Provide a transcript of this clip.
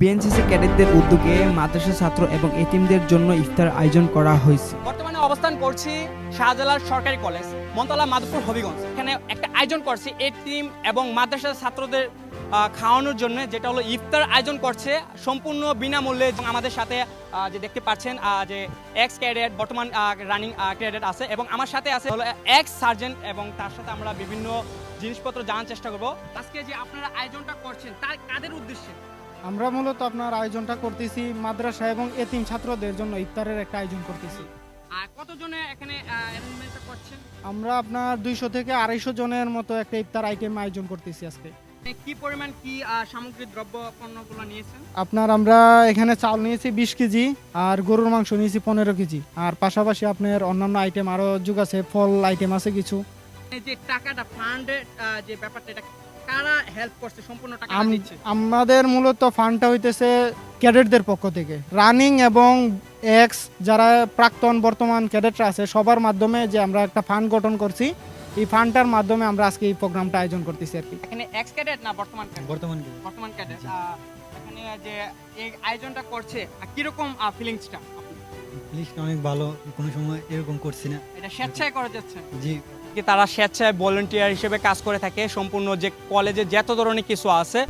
BNCC ক্যাডেটদের উদ্যোগে মাদ্রাসা ছাত্র এবং এতিমদের জন্য ইফতার আয়োজন করা হয়েছে। বর্তমানে অবস্থান করছি শাহজালাল সরকারি কলেজ, মন্তলা মাধবপুর হবিগঞ্জ। এখানে একটা আয়োজন করছি এই টিম এবং মাদ্রাসা ছাত্রদের খাওয়ানোর জন্য, যেটা হলো ইফতার আয়োজন করছে সম্পূর্ণ বিনামূল্যে। আমাদের সাথে যে দেখতে পাচ্ছেন যে এক্স ক্যাডেট বর্তমান রানিং ক্যাডেট আছে এবং আমার সাথে আছে হলো এক্স সার্জেন্ট এবং তার সাথে আমরা বিভিন্ন জিনিসপত্র জানার চেষ্টা করব। আজকে যে আপনারা আয়োজনটা করছেন, তার কাদের উদ্দেশ্যে? আমরা মূলত আপনার আয়োজনটা করতেছি মাদ্রাসা এবং এতিম ছাত্রদের জন্য ইফতারের একটা আয়োজন করতেছি। আর কতজনে এখানে অ্যারেঞ্জমেন্টটা করছেন? আমরা আপনার দুইশো থেকে আড়াইশো জনের মতো একটা ইফতার আইটেম আয়োজন করতেছি আজকে। কি পরিমাণ কি সামগ্রী দ্রব্য পণ্যগুলো নিয়েছেন? আপনার আমরা এখানে চাল নিয়েছি বিশ কেজি আর গরুর মাংস নিয়েছি পনেরো কেজি আর পাশাপাশি আপনার অন্যান্য আইটেম আরও যুগ আছে ফল আইটেম আছে কিছু। যে টাকাটা ফান্ডের যে ব্যাপারটা এটা কারা হেল্প করছে? সম্পূর্ণ টাকা দিচ্ছে? আমাদের মূলত ফান্ডটা হইতেছে ক্যাডেটদের পক্ষ থেকে। রানিং এবং এক্স যারা প্রাক্তন বর্তমান ক্যাডেটরা আছে সবার মাধ্যমে যে আমরা একটা ফান্ড গঠন করছি এই ফান্ডটার মাধ্যমে আমরা আজকে এই প্রোগ্রামটা আয়োজন করতেছি আর কি। এখানে এক্স ক্যাডেট না বর্তমান? বর্তমান বর্তমান ক্যাডেট এখানে যে এই আয়োজনটা করছে কীরকম ফিলিংসটা লিস্ট অনেক ভালো কোনো সময় এরকম করছি না। এটা স্বেচ্ছায় করা যাচ্ছে? জি। তারা স্বেচ্ছায় ভলেন্টিয়ার হিসেবে কাজ করে থাকে? সম্পূর্ণ যে কলেজে যত ধরনের কিছু আছে